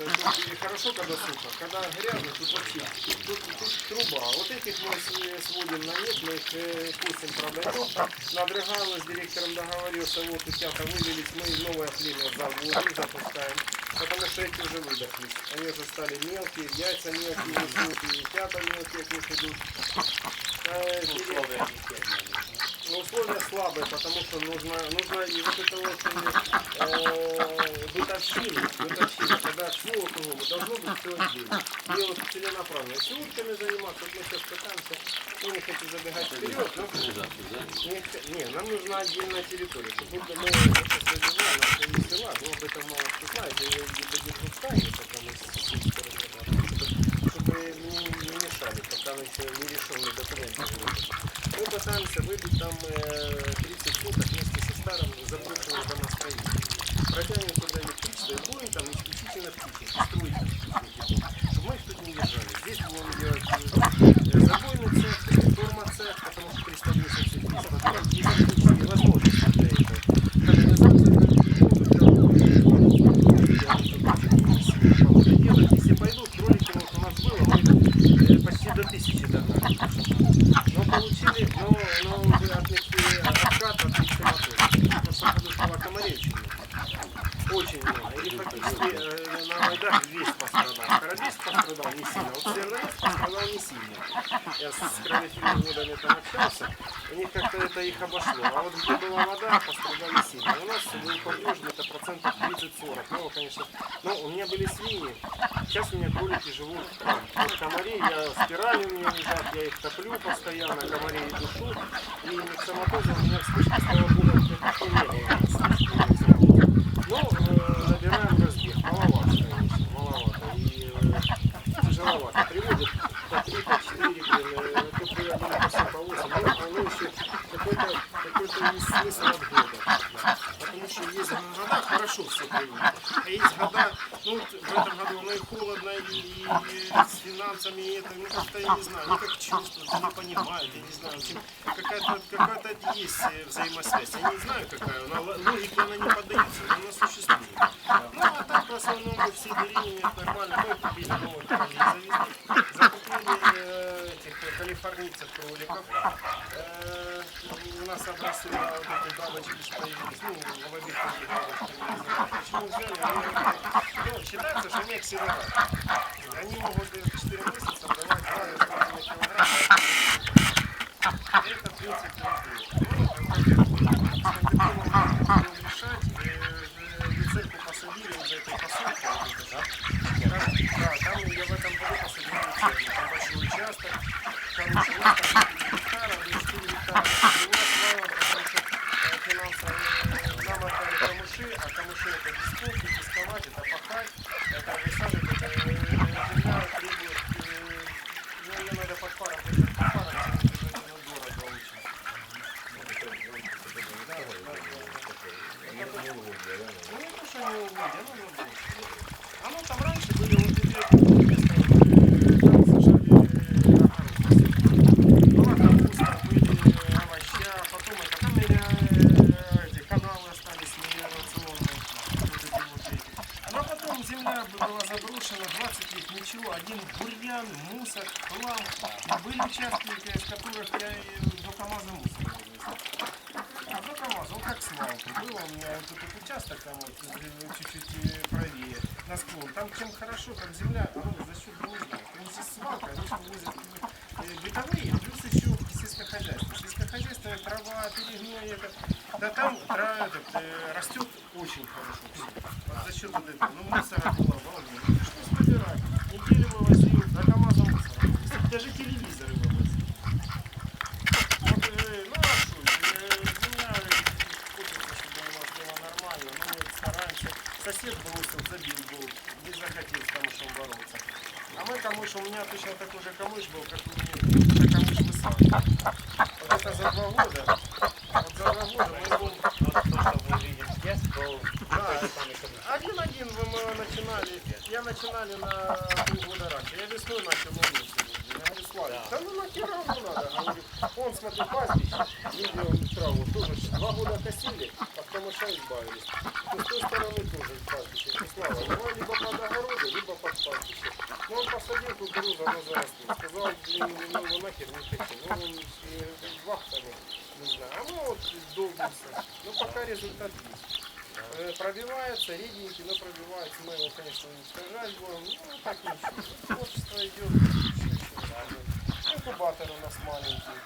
это хорошо, когда сухо. Когда грязно, тут вообще тут, тут труба. Вот этих мы сводим на нет, мы их э, косим, продаем. Надрыгало с директором договорился, вот утята вывелись, мы новое племя заводим, запускаем. Потому что эти уже выдохлись. Они уже стали мелкие, яйца мелкие утята мелкие от них идут. Но условия слабые, потому что нужно, нужно и вот это вот э, бытовщина, бытовщина, когда все кругом, должно быть все отдельно. И вот целенаправленно. С утками заниматься, вот мы сейчас пытаемся, ну, не хочу забегать вперед, но не, х- не, нам нужна отдельная территория. Чтобы вот мы сейчас разбиваем на свои села, но об этом мало кто знает, я ее где-то держу в тайне, пока мы с сельской разрабатываем, чтобы не, не мешали, пока мы еще не решенные документы Пытаемся выбить там э, 30 суток вместе со старым заброшенным домостроением. Протянем туда электричество и будем там исключительно птичек, строить там птичник, чтобы мы их тут не держали. Здесь будем делать э, забойный цех, тормоцех, потому что 380 тысяч, во-первых, не почти до тысячи догнали. Но получили, но, но уже отметили откат от тысячи моторов. Просто потому что комарей очень много. Очень много. Или фактически э, на лайдах 200 террорист пострадал не сильно, вот террорист пострадал не сильно. Я с кровефильными вудами там общался, у них как-то это их обошло. А вот где была вода, пострадали сильно. У нас был погож где-то процентов 30-40. Ну, конечно, но у меня были свиньи. Сейчас у меня кролики живут там. Вот комарей, я спирали у меня лежат, я их топлю постоянно, комарей душу. И миксоматоза у меня вспышка слава богу, никакой не было. Приводят по 3, по 4, блин, э, тут я думаю, по 7, по 8. Но оно еще какой-то какой-то есть смысл от года. Есть года, хорошо все приводят. А есть года, ну в этом году оно и холодно, и, с финансами, и это, ну как-то я не знаю, они как чувствуют, не понимают, я не знаю. В какая-то какая есть э, взаимосвязь. Я не знаю, какая она, логике она не поддается, она существует. Ну а так в основном все деревни нормально. Мы купили кролей, завезли, 30 кроликов. Э, у нас образцы да, вот эти бабочки появились. Ну, голубики бабочки. Почему взяли? Они, ну, считается, что мех серега. Они могут 4 месяца давать 2 килограмма. Это, ну, в принципе, Да, там я в этом году посадил учебник, там большой участок хороший участок, 4 гектара, где 4 гектара. У нас мало, потому что э, финансово э, нам отдали камыши, а камыши это дисков, дисковать, это пахать, это высаживать, это э, земля требует, э, ну, ее надо под паром держать, под паром, если не держать, оно дорого очень. Да, да, да. Ну, это что не угодно, оно не угодно. Оно там раньше были вот эти место, э, там сажали э, огород. Была капуста, были овоща, потом это там э, эти каналы остались мелиорационные, вот эти вот эти. Но потом земля была заброшена, 20 лет ничего, один бурьян, мусор, хлам. Были участки, из которых я до КамАЗа мусор. А до КамАЗа, он как свалка. Было у меня вот этот участок там вот э, чуть-чуть э, правее, на склон. Там чем хорошо, как земля, оно за счет, знаю, там здесь свалка, они же вывозят э, бытовые, плюс еще сельскохозяйство. Сельскохозяйство, трава, перегной, это, да там трава, этот, растет очень хорошо все. Вот за этого. Ну, мусора было волны. Что собирать? Неделю вывозил, до КамАЗа мусора. Даже телевизоры вывозил. Вот, э, ну, а что, э, земля, э, хочется, чтобы у нас было нормально, но мы стараемся. Сосед бросил, забил был, не захотел с камышом бороться. А мы камыш, у меня точно такой же камыш был, как у меня, это камыш высаживал. Вот это за два года, вот за два года мы его Вот то, что вы видите здесь, то Да. то же самое, что мы- один-один вы мы начинали, я начинали на полгода раньше. Я весной начал на месяц. Я говорю, Славик, да ну нахера оно надо? Говорю, он, смотри, пастбище, видео траву, тоже два года косили, от камыша избавились. И с той стороны тоже пастбище. Слава, давай либо под огороды, посадил кукурузу, она зарастет. Сказал, блин, ну его нахер не хочу. Ну, он э, вахтами, не знаю. А мы вот долбимся. Ну, пока результат есть. Э, Пробивается, реденький, но пробивается. Мы его, конечно, уничтожать будем. Ну, так ничего. Творчество идет. Ну, Инкубатор у нас маленький.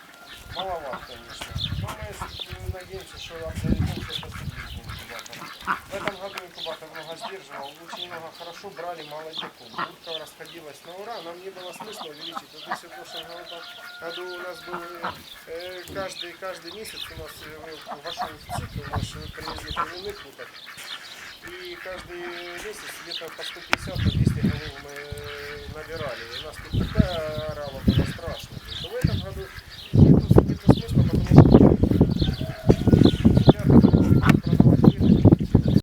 Маловат, конечно. Но мы э, надеемся, что обзаведем что-то стабильный инкубатор. В этом году инкубатор много сдерживал, очень много хорошо брали молодняком. Утка расходилась на ура, нам не было смысла увеличить. Вот если в прошлом году, году у нас был э, э, каждый, каждый месяц у нас э, вошел в цикл, наш э, привезли племенных уток. И каждый месяц где-то по 150, по 200 голов мы